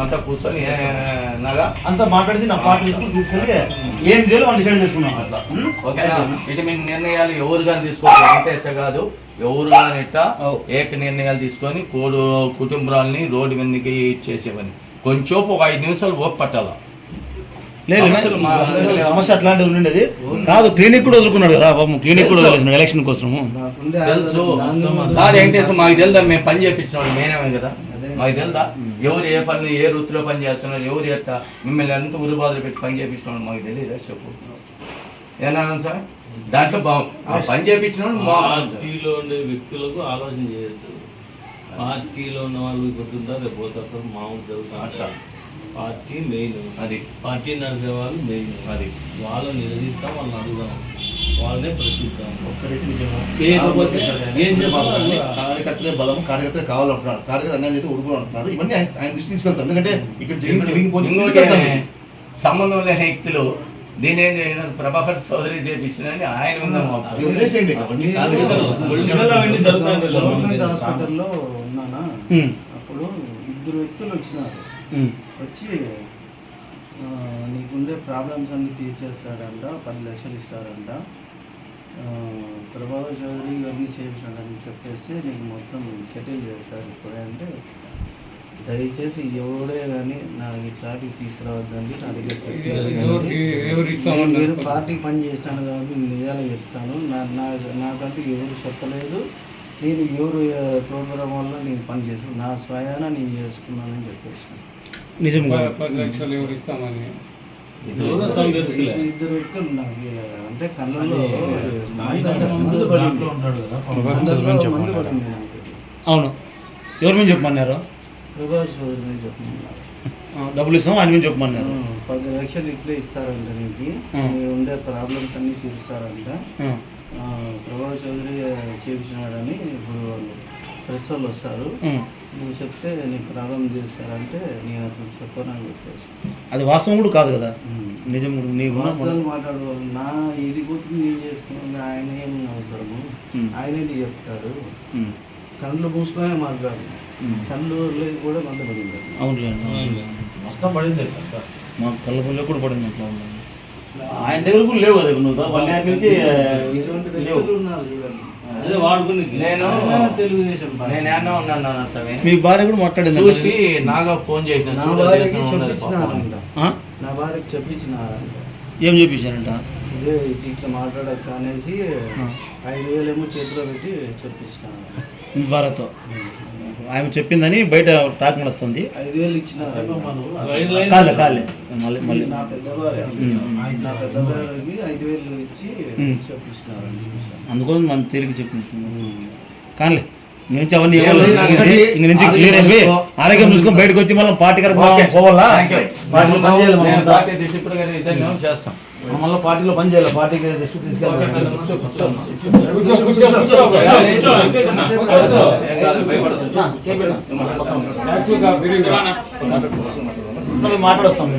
అంతా కూర్చొని అంతా మాట్లాడి నా పార్టీ తీసుకుని తీసుకెళ్ళి ఏం చేయాలో వాళ్ళు డిసైడ్ చేసుకున్నాం అట్లా? ఓకేనా? ఇటు మీ నిర్ణయాలు ఎవరు కానీ తీసుకోవాలి వెంకటేశ కాదు ఎవరు కానీ ఇట్ట. ఏక నిర్ణయాలు తీసుకొని కోడు కుటుంబాలని రోడ్డు మీదకి ఇచ్చేసేవని. కొంచెం ఒక ఐదు నిమిషాలు ఓపు పట్టాల? లేదు సమస్య అట్లాంటివి ఉండేది కాదు క్లినిక్ కూడా వదులుకున్నాడు కదా పాపం క్లినిక్ కూడా వదిలేసిన ఎలక్షన్ కోసము. తెలుసు. కాదు వెంకటేశ్వర మాకు తెలుదా? మేము పని చేయించిన వాళ్ళు మేనేమే కదా. మాకు తెలుదా? ఎవరు ఏ పని ఏ వృత్తిలో పని చేస్తున్నారు ఎవరు ఎట్ట? మిమ్మల్ని ఎంత ఉరు బాధలు పెట్టి పని చేయించిన వాళ్ళు మాకు తెలియదా? చెప్పు. ఏనా సార్? దాంట్లో బా ఆ పని చేయించిన పార్టీలో ఉండే వ్యక్తులకు ఆలోచన చేయొద్దు. పార్టీలో ఉన్న వాళ్ళు గుర్తుందా రేపు పోతారు మామూలు జరుగుతా అట్లా. పార్టీ మెయిన్ అది. పార్టీ నడిపే వాళ్ళు మెయిన్ అది. వాళ్ళని నిలదీస్తాం వాళ్ళని అడుగుదాం. వాళ్ళనే ప్రశ్నిద్దాం? చేయకపోతే ఏం చెప్పాలి? కార్యకర్తలే బలం కార్యకర్తలే కావాలంటున్నాడు కార్యకర్త అన్యాయం అయితే ఊరుకోవాలి అంటున్నాడు ఇవన్నీ ఆయన దృష్టి తీసుకెళ్తాం ఎందుకంటే ఇక్కడ జరిగిన తీసుకెళ్తాం సంబంధం లేని వ్యక్తులు దీని ఏం చేయడం ప్రభాకర్ చౌదరి చేపించిందని ఆయన హాస్పిటల్లో ఉన్నానా. అప్పుడు ఇద్దరు వ్యక్తులు వచ్చినారు. వచ్చి నీకుండే ప్రాబ్లమ్స్ అన్ని తీర్చేస్తాడంట పది లక్షలు ఇస్తారంట. ప్రభావ చౌదరి ఇవన్నీ చేయించాడని చెప్పేసి నీకు మొత్తం సెటిల్ చేస్తారు ఇప్పుడే అంటే దయచేసి ఎవడే కానీ నాకు ఇట్లాంటివి తీసుకురావద్దండి నా దగ్గర నేను పార్టీకి పని చేస్తాను కాబట్టి నిజాలు చెప్తాను. నా నా నాకంటూ ఎవరు చెప్పలేదు. నేను ఎవరు ప్రోగ్రాం వల్ల నేను పని చేసాను నా స్వయాన నేను చేసుకున్నానని చెప్పేసి. నిజంగా. పది లక్షలు ఎవరు ఇస్తామని. ఇద్దరు- ఇద్దరు వ్యక్తులు నాకు అంటే కళ్ళలో అవును. ఎవరి మీద చెప్పమన్నారు? ప్రభాస్ ఆ, డబ్బులు ఇస్తాం ఆయన మీద చెప్పమన్నారు. పది లక్షలు ఇట్లే ఇస్తారంట నీకు. ఉండే ప్రాబ్లమ్స్ అన్ని తీరుస్తారంట ఆ. ఆ, ప్రభాస్ చౌదరి చేపించినాడని ఇప్పుడు వాళ్ళు ప్రెస్ వాళ్ళు వస్తారు. నువ్వు చెప్తే నీకు ప్రాబ్లం తీరుస్తారంటే నేను అతను చెప్పనని చెప్పేసి అది వాస్తవం కూడా కాదు కదా. నిజం కూడా నీకు వాస్తవాలు మాట్లాడు నా ఇది గుర్తు నేను చేసుకున్నాను ఆయన ఏం అవసరము. ఆయనే చెప్తాడు ఉం. కళ్ళు మూసుకొనే మాట్లాడు. కళ్ళు లేదు కూడా మంద పడింది అవునులేండి మొత్తం పడింది అంతా. మా కళ్ళపల్లి కూడా పడింది అట్లా. ఆయన దగ్గర కూడా లేవు కదా నువ్వు నుంచి ఉన్నారు చూడండి నేను తెలుగుదేశం. నేను ఏమన్నా ఉన్నాను నాన్న స్వామి మీ భార్య కూడా మాట్లాడింది చూసి నాగా ఫోన్ చేసిన నా భార్యకి. చెప్పించినారంట? నా భార్యకి చెప్పించినారంట ఏం చెప్పించారంట ఇదే ఇట్లా మాట్లాడక అనేసి ఐదు వేలేమో చేతిలో పెట్టి చెప్పించినారు మీ భార్యతో? ఆమె చెప్పిందని బయట టాక్ నడుస్తుంది. ఐదు వేలు లైన్ కాలే కాలే. మళ్ళీ మళ్ళీ. నా పెద్ద భార్య ఉం. నా పెద్ద భార్యకి ఐదు వేలు ఇచ్చి అందుకోసం మనం తేలిక చెప్పింది కానీ ఇంక నుంచి అవన్నీ. ఇంక నుంచి- క్లియర్ అయిపోయి ఆరోగ్యం చూసుకొని బయటకు వచ్చి. పోవాలా? మనం. పార్టీ గారి ఇద్దరిని చేస్తాం. మళ్ళీ పార్టీలో పని చేయాలి. పార్టీకి దృష్టి తీసుకెళ్ళాలి. మాట్లాడొస్తాం.